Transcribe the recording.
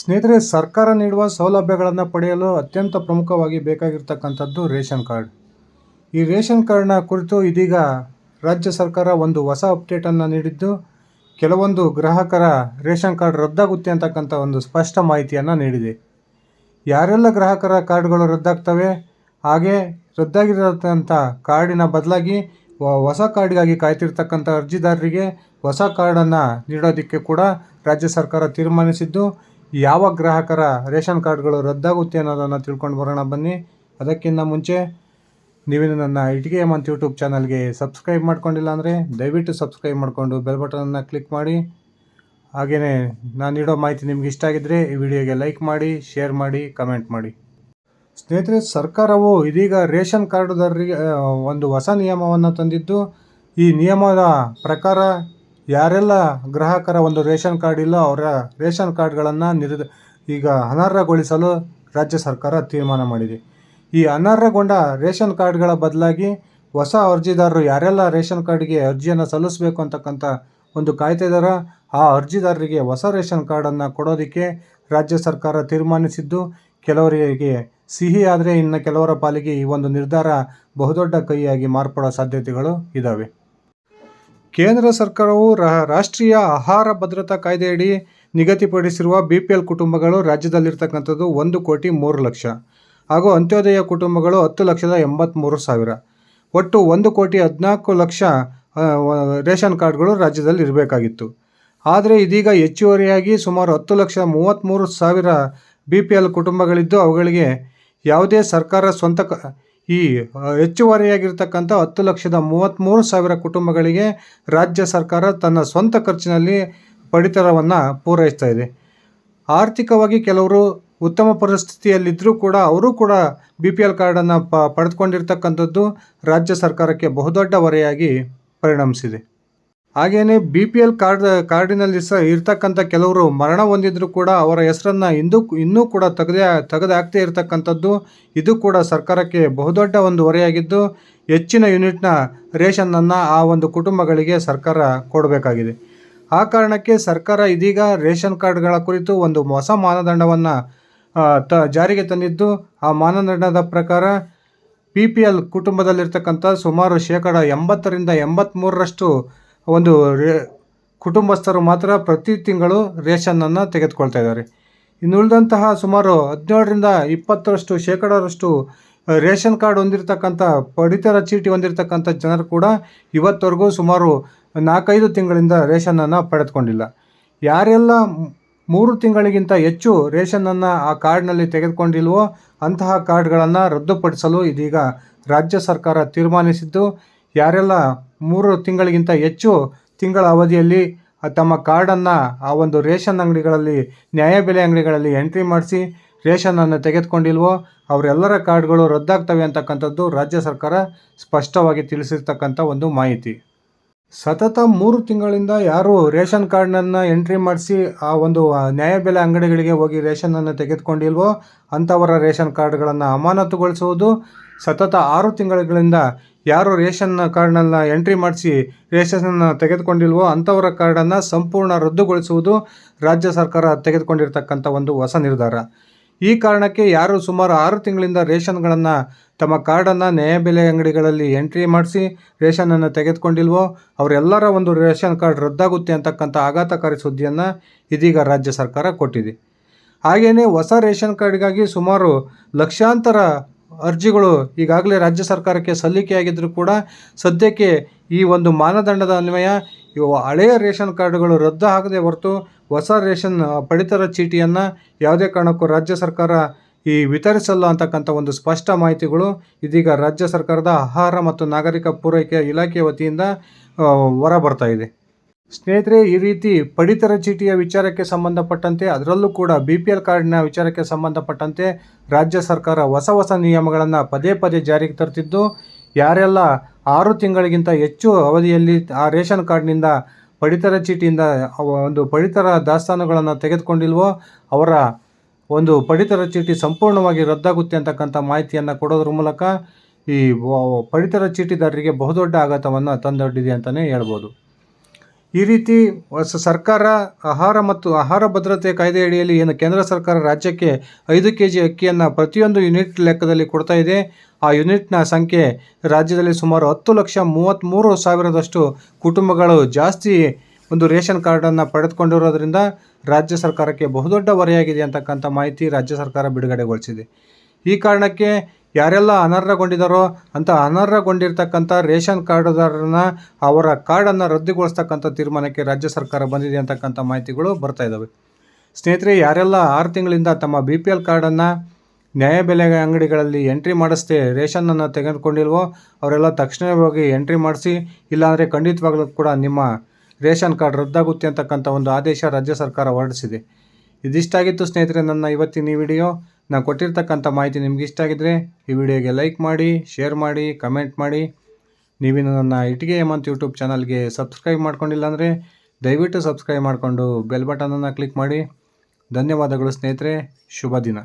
ಸ್ನೇಹಿತರೆ, ಸರ್ಕಾರ ನೀಡುವ ಸೌಲಭ್ಯಗಳನ್ನು ಪಡೆಯಲು ಅತ್ಯಂತ ಪ್ರಮುಖವಾಗಿ ಬೇಕಾಗಿರ್ತಕ್ಕಂಥದ್ದು ರೇಷನ್ ಕಾರ್ಡ್. ಈ ರೇಷನ್ ಕಾರ್ಡ್ನ ಕುರಿತು ಇದೀಗ ರಾಜ್ಯ ಸರ್ಕಾರ ಒಂದು ಹೊಸ ಅಪ್ಡೇಟನ್ನು ನೀಡಿದ್ದು, ಕೆಲವೊಂದು ಗ್ರಾಹಕರ ರೇಷನ್ ಕಾರ್ಡ್ ರದ್ದಾಗುತ್ತೆ ಅಂತಕ್ಕಂಥ ಒಂದು ಸ್ಪಷ್ಟ ಮಾಹಿತಿಯನ್ನು ನೀಡಿದೆ. ಯಾರೆಲ್ಲ ಗ್ರಾಹಕರ ಕಾರ್ಡ್ಗಳು ರದ್ದಾಗ್ತವೆ, ಹಾಗೆ ರದ್ದಾಗಿರತಕ್ಕಂಥ ಕಾರ್ಡಿನ ಬದಲಾಗಿ ಹೊಸ ಕಾರ್ಡ್ಗಾಗಿ ಕಾಯ್ತಿರ್ತಕ್ಕಂಥ ಅರ್ಜಿದಾರರಿಗೆ ಹೊಸ ಕಾರ್ಡನ್ನು ನೀಡೋದಕ್ಕೆ ಕೂಡ ರಾಜ್ಯ ಸರ್ಕಾರ ತೀರ್ಮಾನಿಸಿದ್ದು ಯಾವ ಗ್ರಾಹಕರ ರೇಷನ್ ಕಾರ್ಡ್ಗಳು ರದ್ದಾಗುತ್ತೆ ಅನ್ನೋದನ್ನು ತಿಳ್ಕೊಂಡು ಬರೋಣ ಬನ್ನಿ. ಅದಕ್ಕಿಂತ ಮುಂಚೆ ನೀವೇನು ನನ್ನ ಇಟಿಗೆ ಮಂತ್ ಯೂಟ್ಯೂಬ್ ಚಾನಲ್ಗೆ ಸಬ್ಸ್ಕ್ರೈಬ್ ಮಾಡ್ಕೊಂಡಿಲ್ಲ ಅಂದರೆ ದಯವಿಟ್ಟು ಸಬ್ಸ್ಕ್ರೈಬ್ ಮಾಡಿಕೊಂಡು ಬೆಲ್ ಬಟನನ್ನು ಕ್ಲಿಕ್ ಮಾಡಿ. ಹಾಗೆಯೇ ನಾನು ನೀಡೋ ಮಾಹಿತಿ ನಿಮ್ಗೆ ಇಷ್ಟ ಆಗಿದ್ದರೆ ಈ ವಿಡಿಯೋಗೆ ಲೈಕ್ ಮಾಡಿ, ಶೇರ್ ಮಾಡಿ, ಕಮೆಂಟ್ ಮಾಡಿ. ಸ್ನೇಹಿತರೆ, ಸರ್ಕಾರವು ಇದೀಗ ರೇಷನ್ ಕಾರ್ಡುದಾರರಿಗೆ ಒಂದು ಹೊಸ ನಿಯಮವನ್ನು ತಂದಿದ್ದು, ಈ ನಿಯಮದ ಪ್ರಕಾರ ಯಾರೆಲ್ಲ ಗ್ರಾಹಕರ ಒಂದು ರೇಷನ್ ಕಾರ್ಡ್ ಇಲ್ಲ ಅವರ ರೇಷನ್ ಕಾರ್ಡ್ಗಳನ್ನು ನಿರ್ ಈಗ ಅನರ್ಹಗೊಳಿಸಲು ರಾಜ್ಯ ಸರ್ಕಾರ ತೀರ್ಮಾನ ಮಾಡಿದೆ. ಈ ಅನರ್ಹಗೊಂಡ ರೇಷನ್ ಕಾರ್ಡ್ಗಳ ಬದಲಾಗಿ ಹೊಸ ಅರ್ಜಿದಾರರು ಯಾರೆಲ್ಲ ರೇಷನ್ ಕಾರ್ಡ್ಗೆ ಅರ್ಜಿಯನ್ನು ಸಲ್ಲಿಸಬೇಕು ಅಂತಕ್ಕಂಥ ಒಂದು ಕಾಯ್ದೆದಾರ ಆ ಅರ್ಜಿದಾರರಿಗೆ ಹೊಸ ರೇಷನ್ ಕಾರ್ಡನ್ನು ಕೊಡೋದಕ್ಕೆ ರಾಜ್ಯ ಸರ್ಕಾರ ತೀರ್ಮಾನಿಸಿದ್ದು, ಕೆಲವರಿಗೆ ಸಿಹಿ ಆದರೆ ಇನ್ನು ಕೆಲವರ ಪಾಲಿಗೆ ಈ ಒಂದು ನಿರ್ಧಾರ ಬಹುದೊಡ್ಡ ಕೈಯಾಗಿ ಮಾರ್ಪಡೋ ಸಾಧ್ಯತೆಗಳು ಇದ್ದಾವೆ ಕೇಂದ್ರ ಸರ್ಕಾರವು ರಾಷ್ಟ್ರೀಯ ಆಹಾರ ಭದ್ರತಾ ಕಾಯ್ದೆಯಡಿ ನಿಗದಿಪಡಿಸಿರುವ ಬಿ ಪಿ ಎಲ್ ಕುಟುಂಬಗಳು ರಾಜ್ಯದಲ್ಲಿರ್ತಕ್ಕಂಥದ್ದು ಒಂದು ಕೋಟಿ ಮೂರು ಲಕ್ಷ ಹಾಗೂ ಅಂತ್ಯೋದಯ ಕುಟುಂಬಗಳು ಹತ್ತು ಲಕ್ಷದ ಎಂಬತ್ತ್ಮೂರು ಸಾವಿರ. ಒಟ್ಟು ಒಂದು ಕೋಟಿ ಹದಿನಾಲ್ಕು ಲಕ್ಷ ರೇಷನ್ ಕಾರ್ಡ್ಗಳು ರಾಜ್ಯದಲ್ಲಿ ಇರಬೇಕಾಗಿತ್ತು. ಆದರೆ ಇದೀಗ ಹೆಚ್ಚುವರಿಯಾಗಿ ಸುಮಾರು ಹತ್ತು ಲಕ್ಷ ಮೂವತ್ತ್ಮೂರು ಸಾವಿರ ಬಿ ಪಿ ಎಲ್ ಕುಟುಂಬಗಳಿದ್ದು ಅವುಗಳಿಗೆ ಯಾವುದೇ ಸರ್ಕಾರ ಸ್ವಂತ ಈ ಹೆಚ್ಚುವರಿಯಾಗಿರ್ತಕ್ಕಂಥ ಹತ್ತು ಲಕ್ಷದ ಮೂವತ್ತ್ಮೂರು ಸಾವಿರ ಕುಟುಂಬಗಳಿಗೆ ರಾಜ್ಯ ಸರ್ಕಾರ ತನ್ನ ಸ್ವಂತ ಖರ್ಚಿನಲ್ಲಿ ಪಡಿತರವನ್ನು ಪೂರೈಸ್ತಾ ಇದೆ. ಆರ್ಥಿಕವಾಗಿ ಕೆಲವರು ಉತ್ತಮ ಪರಿಸ್ಥಿತಿಯಲ್ಲಿದ್ದರೂ ಕೂಡ ಅವರು ಕೂಡ ಬಿ ಪಿ ಎಲ್ ಕಾರ್ಡನ್ನು ಪ, ಪಡೆದುಕೊಂಡಿರ್ತಕ್ಕಂಥದ್ದು ರಾಜ್ಯ ಸರ್ಕಾರಕ್ಕೆ ಬಹುದೊಡ್ಡ ಹೊರೆಯಾಗಿ ಪರಿಣಮಿಸಿದೆ. ಹಾಗೆಯೇ ಬಿ ಪಿ ಎಲ್ ಕಾರ್ಡ್ ಕಾರ್ಡಿನಲ್ಲಿ ಸಹ ಇರ್ತಕ್ಕಂಥ ಕೆಲವರು ಮರಣ ಹೊಂದಿದ್ರು ಕೂಡ ಅವರ ಹೆಸರನ್ನು ಇಂದು, ಇನ್ನೂ ಕೂಡ ತೆಗೆದೇ ತೆಗೆದಾಕ್ತೇ ಇರತಕ್ಕಂಥದ್ದು, ಇದು ಕೂಡ ಸರ್ಕಾರಕ್ಕೆ ಬಹುದೊಡ್ಡ ಒಂದು ಹೊರೆಯಾಗಿದ್ದು, ಹೆಚ್ಚಿನ ಯೂನಿಟ್ನ ರೇಷನನ್ನು ಆ ಒಂದು ಕುಟುಂಬಗಳಿಗೆ ಸರ್ಕಾರ ಕೊಡಬೇಕಾಗಿದೆ. ಆ ಕಾರಣಕ್ಕೆ ಸರ್ಕಾರ ಇದೀಗ ರೇಷನ್ ಕಾರ್ಡ್ಗಳ ಕುರಿತು ಒಂದು ಹೊಸ ಮಾನದಂಡವನ್ನು ತ, ಜಾರಿಗೆ ತಂದಿದ್ದು, ಆ ಮಾನದಂಡದ ಪ್ರಕಾರ ಪಿ ಪಿ ಎಲ್ ಕುಟುಂಬದಲ್ಲಿರ್ತಕ್ಕಂಥ ಸುಮಾರು ಶೇಕಡ ಎಂಬತ್ತರಿಂದ ಎಂಬತ್ತ್ಮೂರರಷ್ಟು ಒಂದು ರೇ, ಕುಟುಂಬಸ್ಥರು ಮಾತ್ರ ಪ್ರತಿ ತಿಂಗಳು ರೇಷನನ್ನು ತೆಗೆದುಕೊಳ್ತಾ ಇದ್ದಾರೆ. ಇನ್ನುಳಿದಂತಹ ಸುಮಾರು ಹದಿನೇಳರಿಂದ ಇಪ್ಪತ್ತರಷ್ಟು ಶೇಕಡರಷ್ಟು ರೇಷನ್ ಕಾರ್ಡ್ ಹೊಂದಿರತಕ್ಕಂಥ ಪಡಿತರ ಚೀಟಿ ಹೊಂದಿರತಕ್ಕಂಥ ಜನರು ಕೂಡ ಇವತ್ತವರೆಗೂ ಸುಮಾರು ನಾಲ್ಕೈದು ತಿಂಗಳಿಂದ ರೇಷನನ್ನು ಪಡೆದುಕೊಂಡಿಲ್ಲ. ಯಾರೆಲ್ಲ ಮೂರು ತಿಂಗಳಿಗಿಂತ ಹೆಚ್ಚು ರೇಷನನ್ನು ಆ ಕಾರ್ಡ್ನಲ್ಲಿ ತೆಗೆದುಕೊಂಡಿಲ್ವೋ ಅಂತಹ ಕಾರ್ಡ್ಗಳನ್ನು ರದ್ದುಪಡಿಸಲು ಇದೀಗ ರಾಜ್ಯ ಸರ್ಕಾರ ತೀರ್ಮಾನಿಸಿದ್ದು, ಯಾರೆಲ್ಲ ಮೂರು ತಿಂಗಳಿಗಿಂತ ಹೆಚ್ಚು ತಿಂಗಳ ಅವಧಿಯಲ್ಲಿ ತಮ್ಮ ಕಾರ್ಡನ್ನು ಆ ಒಂದು ರೇಷನ್ ಅಂಗಡಿಗಳಲ್ಲಿ ನ್ಯಾಯಬೆಲೆ ಅಂಗಡಿಗಳಲ್ಲಿ ಎಂಟ್ರಿ ಮಾಡಿಸಿ ರೇಷನನ್ನು ತೆಗೆದುಕೊಂಡಿಲ್ವೋ, ಅವರೆಲ್ಲರ ಕಾರ್ಡ್ಗಳು ರದ್ದಾಗ್ತವೆ ಅಂತಕ್ಕಂಥದ್ದು ರಾಜ್ಯ ಸರ್ಕಾರ ಸ್ಪಷ್ಟವಾಗಿ ತಿಳಿಸಿರ್ತಕ್ಕಂಥ ಒಂದು ಮಾಹಿತಿ. ಸತತ ಮೂರು ತಿಂಗಳಿಂದ ಯಾರು ರೇಷನ್ ಕಾರ್ಡ್ನನ್ನು ಎಂಟ್ರಿ ಮಾಡಿಸಿ ಆ ಒಂದು ನ್ಯಾಯಬೆಲೆ ಅಂಗಡಿಗಳಿಗೆ ಹೋಗಿ ರೇಷನನ್ನು ತೆಗೆದುಕೊಂಡಿಲ್ವೋ, ಅಂಥವರ ರೇಷನ್ ಕಾರ್ಡ್ಗಳನ್ನು ಅಮಾನತುಗೊಳಿಸುವುದು ಸತತ ಆರು ತಿಂಗಳುಗಳಿಂದ ಯಾರು ರೇಷನ್ ಕಾರ್ಡ್ನನ್ನು ಎಂಟ್ರಿ ಮಾಡಿಸಿ ರೇಷನನ್ನು ತೆಗೆದುಕೊಂಡಿಲ್ವೋ ಅಂಥವರ ಕಾರ್ಡನ್ನು ಸಂಪೂರ್ಣ ರದ್ದುಗೊಳಿಸುವುದು ರಾಜ್ಯ ಸರ್ಕಾರ ತೆಗೆದುಕೊಂಡಿರ್ತಕ್ಕಂಥ ಒಂದು ಹೊಸ ನಿರ್ಧಾರ. ಈ ಕಾರಣಕ್ಕೆ ಯಾರು ಸುಮಾರು ಆರು ತಿಂಗಳಿಂದ ರೇಷನ್ಗಳನ್ನು ತಮ್ಮ ಕಾರ್ಡನ್ನು ನ್ಯಾಯಬೆಲೆ ಅಂಗಡಿಗಳಲ್ಲಿ ಎಂಟ್ರಿ ಮಾಡಿಸಿ ರೇಷನನ್ನು ತೆಗೆದುಕೊಂಡಿಲ್ವೋ ಅವರೆಲ್ಲರ ಒಂದು ರೇಷನ್ ಕಾರ್ಡ್ ರದ್ದಾಗುತ್ತೆ ಅಂತಕ್ಕಂಥ ಆಘಾತಕಾರಿ ಸುದ್ದಿಯನ್ನು ಇದೀಗ ರಾಜ್ಯ ಸರ್ಕಾರ ಕೊಟ್ಟಿದೆ. ಹಾಗೆಯೇ ಹೊಸ ರೇಷನ್ ಕಾರ್ಡ್ಗಾಗಿ ಸುಮಾರು ಲಕ್ಷಾಂತರ ಅರ್ಜಿಗಳು ಈಗಾಗಲೇ ರಾಜ್ಯ ಸರ್ಕಾರಕ್ಕೆ ಸಲ್ಲಿಕೆಯಾಗಿದ್ದರೂ ಕೂಡ ಸದ್ಯಕ್ಕೆ ಈ ಒಂದು ಮಾನದಂಡದ ಅನ್ವಯ ಇವು ಹಳೆಯ ರೇಷನ್ ಕಾರ್ಡ್ಗಳು ರದ್ದು ಆಗದೆ ಹೊರತು ಹೊಸ ರೇಷನ್ ಪಡಿತರ ಚೀಟಿಯನ್ನು ಯಾವುದೇ ಕಾರಣಕ್ಕೂ ರಾಜ್ಯ ಸರ್ಕಾರ ಈ ವಿತರಿಸಲ್ಲ ಅಂತಕ್ಕಂಥ ಒಂದು ಸ್ಪಷ್ಟ ಮಾಹಿತಿಗಳು ಇದೀಗ ರಾಜ್ಯ ಸರ್ಕಾರದ ಆಹಾರ ಮತ್ತು ನಾಗರಿಕ ಪೂರೈಕೆ ಇಲಾಖೆ ವತಿಯಿಂದ ಹೊರಬರ್ತಾ ಹೊರ ಬರ್ತಾ ಇದೆ. ಸ್ನೇಹಿತರೆ, ಈ ರೀತಿ ಪಡಿತರ ಚೀಟಿಯ ವಿಚಾರಕ್ಕೆ ಸಂಬಂಧಪಟ್ಟಂತೆ, ಅದರಲ್ಲೂ ಕೂಡ ಬಿ ಪಿ ಎಲ್ ಕಾರ್ಡ್ನ ವಿಚಾರಕ್ಕೆ ಸಂಬಂಧಪಟ್ಟಂತೆ ರಾಜ್ಯ ಸರ್ಕಾರ ಹೊಸ ಹೊಸ ನಿಯಮಗಳನ್ನು ಪದೇ ಪದೇ ಜಾರಿಗೆ ತರ್ತಿದ್ದು, ಯಾರೆಲ್ಲ ಆರು ತಿಂಗಳಿಗಿಂತ ಹೆಚ್ಚು ಅವಧಿಯಲ್ಲಿ ಆ ರೇಷನ್ ಕಾರ್ಡ್ನಿಂದ ಪಡಿತರ ಚೀಟಿಯಿಂದ ಒಂದು ಪಡಿತರ ದಾಸ್ತಾನುಗಳನ್ನು ತೆಗೆದುಕೊಂಡಿಲ್ವೋ, ಅವರ ಒಂದು ಪಡಿತರ ಚೀಟಿ ಸಂಪೂರ್ಣವಾಗಿ ರದ್ದಾಗುತ್ತೆ ಅಂತಕ್ಕಂಥ ಮಾಹಿತಿಯನ್ನು ಕೊಡೋದ್ರ ಮೂಲಕ ಈ ಪಡಿತರ ಚೀಟಿದಾರರಿಗೆ ಬಹುದೊಡ್ಡ ಆಘಾತವನ್ನು ತಂದೊಡ್ಡಿದೆ ಅಂತಲೇ ಹೇಳ್ಬೋದು. ಈ ರೀತಿ ಹೊಸ ಸರ್ಕಾರ ಆಹಾರ ಮತ್ತು ಆಹಾರ ಭದ್ರತೆ ಕಾಯ್ದೆ ಅಡಿಯಲ್ಲಿ ಏನು ಕೇಂದ್ರ ಸರ್ಕಾರ ರಾಜ್ಯಕ್ಕೆ ಐದು ಕೆ ಜಿ ಅಕ್ಕಿಯನ್ನು ಪ್ರತಿಯೊಂದು ಯೂನಿಟ್ ಲೆಕ್ಕದಲ್ಲಿ ಕೊಡ್ತಾ ಇದೆ. ಆ ಯೂನಿಟ್ನ ಸಂಖ್ಯೆ ರಾಜ್ಯದಲ್ಲಿ ಸುಮಾರು ಹತ್ತು ಲಕ್ಷ ಮೂವತ್ತ್ಮೂರು ಸಾವಿರದಷ್ಟು ಕುಟುಂಬಗಳು ಜಾಸ್ತಿ ಒಂದು ರೇಷನ್ ಕಾರ್ಡನ್ನು ಪಡೆದುಕೊಂಡಿರೋದ್ರಿಂದ ರಾಜ್ಯ ಸರ್ಕಾರಕ್ಕೆ ಬಹುದೊಡ್ಡ ಹೊರೆಯಾಗಿದೆ ಅಂತಕ್ಕಂಥ ಮಾಹಿತಿ ರಾಜ್ಯ ಸರ್ಕಾರ ಬಿಡುಗಡೆಗೊಳಿಸಿದೆ. ಈ ಕಾರಣಕ್ಕೆ ಯಾರೆಲ್ಲ ಅನರ್ಹಗೊಂಡಿದ್ದಾರೋ ಅಂತ ಅನರ್ಹಗೊಂಡಿರ್ತಕ್ಕಂಥ ರೇಷನ್ ಕಾರ್ಡ್ದಾರರನ್ನ ಅವರ ಕಾರ್ಡನ್ನು ರದ್ದುಗೊಳಿಸ್ತಕ್ಕಂಥ ತೀರ್ಮಾನಕ್ಕೆ ರಾಜ್ಯ ಸರ್ಕಾರ ಬಂದಿದೆ ಅಂತಕ್ಕಂಥ ಮಾಹಿತಿಗಳು ಬರ್ತಾ ಇದ್ದಾವೆ ಸ್ನೇಹಿತರೆ, ಯಾರೆಲ್ಲ ಆರು ತಿಂಗಳಿಂದ ತಮ್ಮ ಬಿ ಪಿ ಎಲ್ ಕಾರ್ಡನ್ನು ನ್ಯಾಯಬೆಲೆ ಅಂಗಡಿಗಳಲ್ಲಿ ಎಂಟ್ರಿ ಮಾಡಿಸ್ದೆ ರೇಷನನ್ನು ತೆಗೆದುಕೊಂಡಿಲ್ವೋ, ಅವರೆಲ್ಲ ತಕ್ಷಣವೇ ಹೋಗಿ ಎಂಟ್ರಿ ಮಾಡಿಸಿ, ಇಲ್ಲಾಂದರೆ ಖಂಡಿತವಾಗ್ಲೂ ಕೂಡ ನಿಮ್ಮ ರೇಷನ್ ಕಾರ್ಡ್ ರದ್ದಾಗುತ್ತೆ ಅಂತಕ್ಕಂಥ ಒಂದು ಆದೇಶ ರಾಜ್ಯ ಸರ್ಕಾರ ಹೊರಡಿಸಿದೆ. ಇದಿಷ್ಟಾಗಿತ್ತು ಸ್ನೇಹಿತರೆ ನನ್ನ ಇವತ್ತಿನ ಈ ವಿಡಿಯೋ. ನಾನು ಕೊಟ್ಟಿರ್ತಕ್ಕಂಥ ಮಾಹಿತಿ ನಿಮ್ಗೆ ಇಷ್ಟ ಆಗಿದ್ರೆ ಈ ವಿಡಿಯೋಗೆ ಲೈಕ್ ಮಾಡಿ, ಶೇರ್ ಮಾಡಿ, ಕಮೆಂಟ್ ಮಾಡಿ. ನೀವಿನ್ನು ನನ್ನ ಇಟ್ಟಿಗೆ ಹೇಮಂತ್ ಯೂಟ್ಯೂಬ್ ಚಾನಲ್ಗೆ ಸಬ್ಸ್ಕ್ರೈಬ್ ಮಾಡ್ಕೊಂಡಿಲ್ಲ ಅಂದರೆ ದಯವಿಟ್ಟು ಸಬ್ಸ್ಕ್ರೈಬ್ ಮಾಡಿಕೊಂಡು ಬೆಲ್ ಬಟನನ್ನು ಕ್ಲಿಕ್ ಮಾಡಿ. ಧನ್ಯವಾದಗಳು ಸ್ನೇಹಿತರೆ, ಶುಭ ದಿನ.